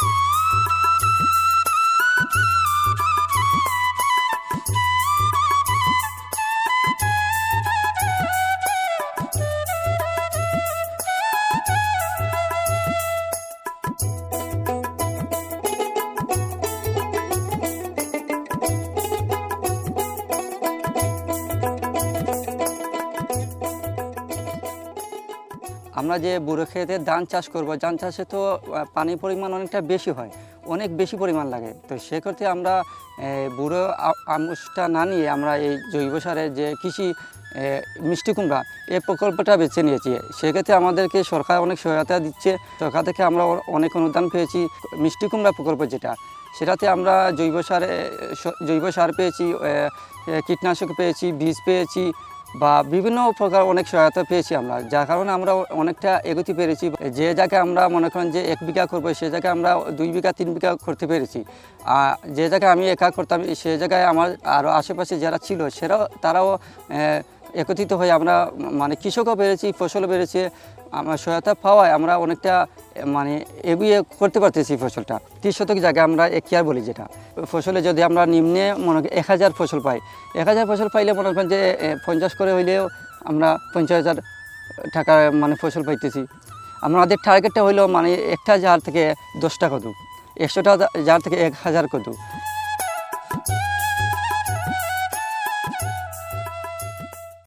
thank you আমরা যে বুড়ো খেতে ধান চাষ করব, ধান চাষে তো পানির পরিমাণ অনেকটা বেশি হয়, অনেক বেশি পরিমাণ লাগে। তো সেক্ষেত্রে আমরা বুড়ো আ- আmuষটা না নিয়ে আমরা এই জৈব সারের যে কৃষি মিষ্টি কুমড়া এই প্রকল্পটা বেছে নিয়েছি। সেক্ষেত্রে আমাদেরকে সরকার অনেক সহায়তা দিচ্ছে। সরকার থেকে আমরা অনেক অনুদান পেয়েছি। মিষ্টি কুমড়া প্রকল্প যেটা, সেটাতে আমরা জৈব সারে জৈব সার পেয়েছি কীটনাশক পেয়েছি, বীজ পেয়েছি বা বিভিন্ন প্রকার অনেক সহায়তা পেয়েছি আমরা, যার কারণে আমরা অনেকটা এগোতে পেরেছি। যে যাকে আমরা মনে করেন যে এক বিঘা করব, সে জায়গায় আমরা দুই বিঘা, তিন বিঘা করতে পেরেছি। আর যে জায়গায় আমি একা করতাম, সে জায়গায় আমার আরও আশেপাশে যারা ছিল, সেরাও, তারাও একত্রিত হয়ে আমরা মানে কৃষকও বেড়েছি, ফসলও বেড়েছে, আমার সহায়তা পাওয়ায় আমরা অনেকটা মানে এগিয়ে করতে পারতেছি ফসলটা। ত্রিশ শতক জায়গায় আমরা একিয়ার বলি যেটা। ফসলে যদি আমরা নিম্নে মনে এক হাজার ফসল পাই, এক হাজার ফসল পাইলে মনে করেন যে পঞ্চাশ করে হইলেও আমরা পঞ্চাশ হাজার টাকা মানে ফসল পাইতেছি। আমাদের টার্গেটটা হইল মানে একটা জার থেকে দশটা কদু একশোটা জার থেকে এক হাজার কদু